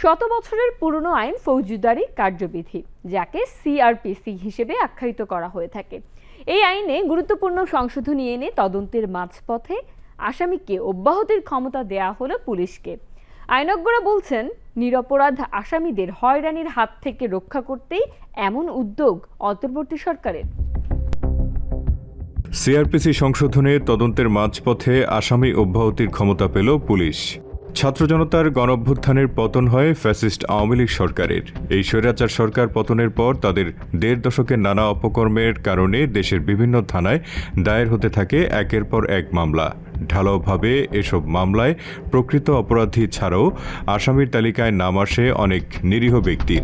শত বছরের পুরনো আইন ফৌজদারি কার্যবিধি, যাকে সিআরপিসি হিসেবে আখ্যায়িত করা হয়ে থাকে। এই আইনে গুরুত্বপূর্ণ সংশোধনী এনে তদন্তের মাঝপথে আসামিকে অব্যাহতির ক্ষমতা দেয়া হলো পুলিশকে। আইনজ্ঞরা বলছেন, নিরপরাধ আসামিদের হয়রানির হাত থেকে রক্ষা করতেই এমন উদ্যোগ অন্তর্বর্তী সরকারের। সিআরপিসি সংশোধনে তদন্তের মাঝপথে আসামি অব্যাহতির ক্ষমতা পেল পুলিশ। ছাত্র জনতার গণভ্যুত্থানের পতন হয় ফ্যাসিস্ট আওয়ামী লীগ সরকারের। এই স্বৈরাচার সরকার পতনের পর তাদের দেড় দশকের নানা অপকর্মের কারণে দেশের বিভিন্ন থানায় দায়ের হতে থাকে একের পর এক মামলা। ঢালাওভাবে এসব মামলায় প্রকৃত অপরাধী ছাড়াও আসামির তালিকায় নাম আসে অনেক নিরীহ ব্যক্তির।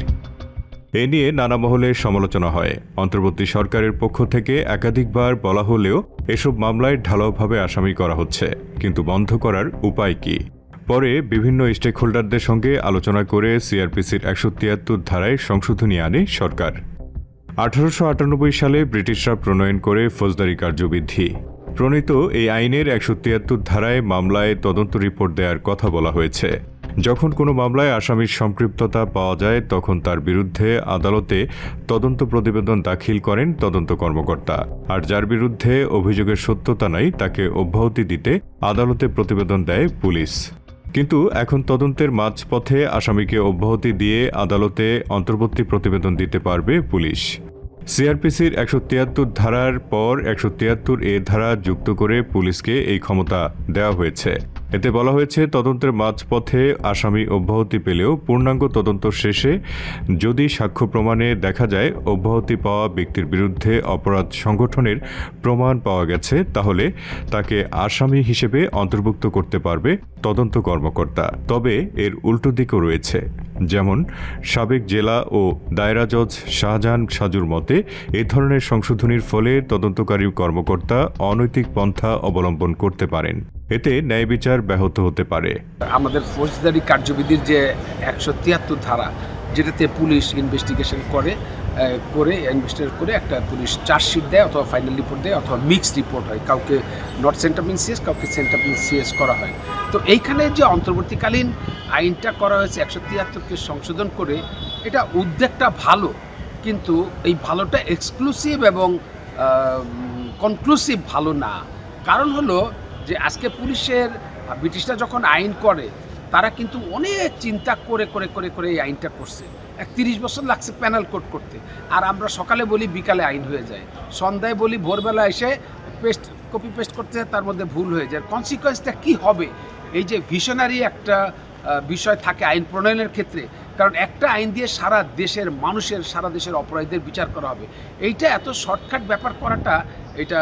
এ নিয়ে নানা মহলে সমালোচনা হয়। অন্তর্বর্তী সরকারের পক্ষ থেকে একাধিকবার বলা হলেও এসব মামলায় ঢালাওভাবে আসামি করা হচ্ছে। কিন্তু বন্ধ করার উপায় কি? পরে বিভিন্ন স্টেক হোল্ডারদের সঙ্গে আলোচনা করে সিআরপিসির একশো তিয়াত্তর ধারায় সংশোধনী আনে সরকার। আঠারোশো আটানব্বই সালে ব্রিটিশরা প্রণয়ন করে ফৌজদারি কার্যবিধি। প্রণীত এই আইনের একশো তিয়াত্তর ধারায় মামলায় তদন্ত রিপোর্ট দেওয়ার কথা বলা হয়েছে। যখন কোনো মামলায় আসামির সম্পৃক্ততা পাওয়া যায়, তখন তার বিরুদ্ধে আদালতে তদন্ত প্রতিবেদন দাখিল করেন তদন্ত কর্মকর্তা। আর যার বিরুদ্ধে অভিযোগের সত্যতা নাই, তাকে অব্যাহতি দিতে আদালতে প্রতিবেদন দেয় পুলিশ। কিন্তু এখন তদন্তের মাঝপথে আসামিকে অব্যাহতি দিয়ে আদালতে অন্তর্বর্তী প্রতিবেদন দিতে পারবে পুলিশ। সিআরপিসির একশো তিয়াত্তর ধারার পর একশো তিয়াত্তর এ ধারা যুক্ত করে পুলিশকে এই ক্ষমতা দেওয়া হয়েছে। এতে বলা হয়েছে, তদন্তের মাঝপথে আসামি অব্যাহতি পেলেও পূর্ণাঙ্গ তদন্ত শেষে যদি সাক্ষ্য প্রমাণে দেখা যায় অব্যাহতি পাওয়া ব্যক্তির বিরুদ্ধে অপরাধ সংগঠনের প্রমাণ পাওয়া গেছে, তাহলে তাকে আসামি হিসেবে অন্তর্ভুক্ত করতে পারবে তদন্ত কর্মকর্তা। তবে এর উল্টো দিকও রয়েছে, যেমন সাবেক জেলা ও দায়রা জজ শাহজাহান সাজুর মতে, এ ধরনের সংশোধনীর ফলে তদন্তকারী কর্মকর্তা অনৈতিক পন্থা অবলম্বন করতে পারেন। এতে ন্যায় বিচার ব্যাহত হতে পারে। আমাদের ফৌজদারি কার্যবিধির যে একশো তিয়াত্তর ধারা, যেটাতে পুলিশ ইনভেস্টিগেশন করে করে ইনভেস্টিগেট করে একটা পুলিশ চার্জশিট দেয় অথবা ফাইনাল রিপোর্ট দেয় অথবা মিক্সড রিপোর্ট হয়। কাউকে নট সেন্টাপিং সিএস কাউকে সেন্টাপিং সিএস করা হয়। তো এইখানে যে অন্তর্বর্তীকালীন আইনটা করা হয়েছে একশো তিয়াত্তরকে সংশোধন করে, এটা উদ্যোগটা ভালো, কিন্তু এই ভালোটা এক্সক্লুসিভ এবং কনক্লুসিভ ভালো না। কারণ হলো যে আজকে পুলিশের ব্রিটিশরা যখন আইন করে, তারা কিন্তু অনেক চিন্তা করে করে করে করে এই আইনটা করছে। এক তিরিশ বছর লাগছে প্যানেল কোড করতে। আর আমরা সকালে বলি, বিকালে আইন হয়ে যায়। সন্ধ্যায় বলি, ভোরবেলা এসে পেস্ট কপি পেস্ট করতে তার মধ্যে ভুল হয়ে যায়। কনসিকোয়েন্সটা কি হবে? এই যে ভিশনারি একটা বিষয় থাকে আইন প্রণয়নের ক্ষেত্রে। কারণ একটা আইন দিয়ে সারা দেশের মানুষের, সারা দেশের অপরাধীদের বিচার করা হবে। এইটা এত শর্টকাট ব্যাপার করাটা, এটা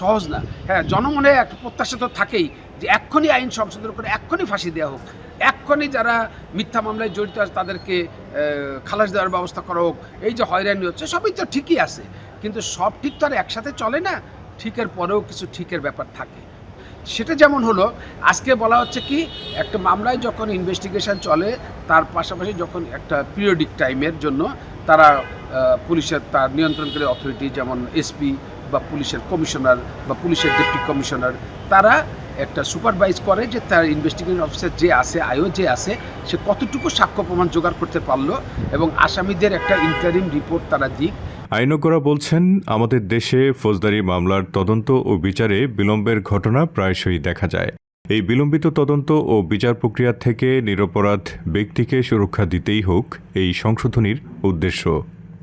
সহজ না। হ্যাঁ জনমনে একটা প্রত্যাশা তো থাকেই যে এক্ষুনি আইন সংশোধন করে এক্ষুনি ফাঁসি দেওয়া হোক। এক্ষুনি যারা মিথ্যা মামলায় জড়িত আছে তাদেরকে খালাস দেওয়ার ব্যবস্থা করা হোক। এই যে হয়রানি হচ্ছে, সবই তো ঠিকই আছে। কিন্তু সব ঠিক তো আর একসাথে চলে না, ঠিকের পরেও কিছু ঠিকের ব্যাপার থাকে। সেটা যেমন হলো, আজকে বলা হচ্ছে কি, একটা মামলায় যখন ইনভেস্টিগেশন চলে, তার পাশাপাশি যখন একটা পিরিয়ডিক টাইমের জন্য তারা পুলিশের তার নিয়ন্ত্রণকারী অথরিটি যেমন এসপি বা পুলিশের কমিশনার বা পুলিশের ডেপুটি কমিশনার, তারা একটা সুপারভাইজ করে যে তার ইনভেস্টিগেশন অফিসার যে আছে আয়ো যে আছে, সে কতটুকু সাক্ষ্য প্রমাণ জোগাড় করতে পারল এবং আসামিদের একটা ইন্টারিম রিপোর্ট তারা দিক। আইনজ্ঞরা বলছেন, আমাদের দেশে ফৌজদারি মামলার তদন্ত ও বিচারে বিলম্বের ঘটনা প্রায়শই দেখা যায়। এই বিলম্বিত তদন্ত ও বিচার প্রক্রিয়া থেকে নিরপরাধ ব্যক্তিকে সুরক্ষা দিতেই হোক এই সংশোধনীর উদ্দেশ্য।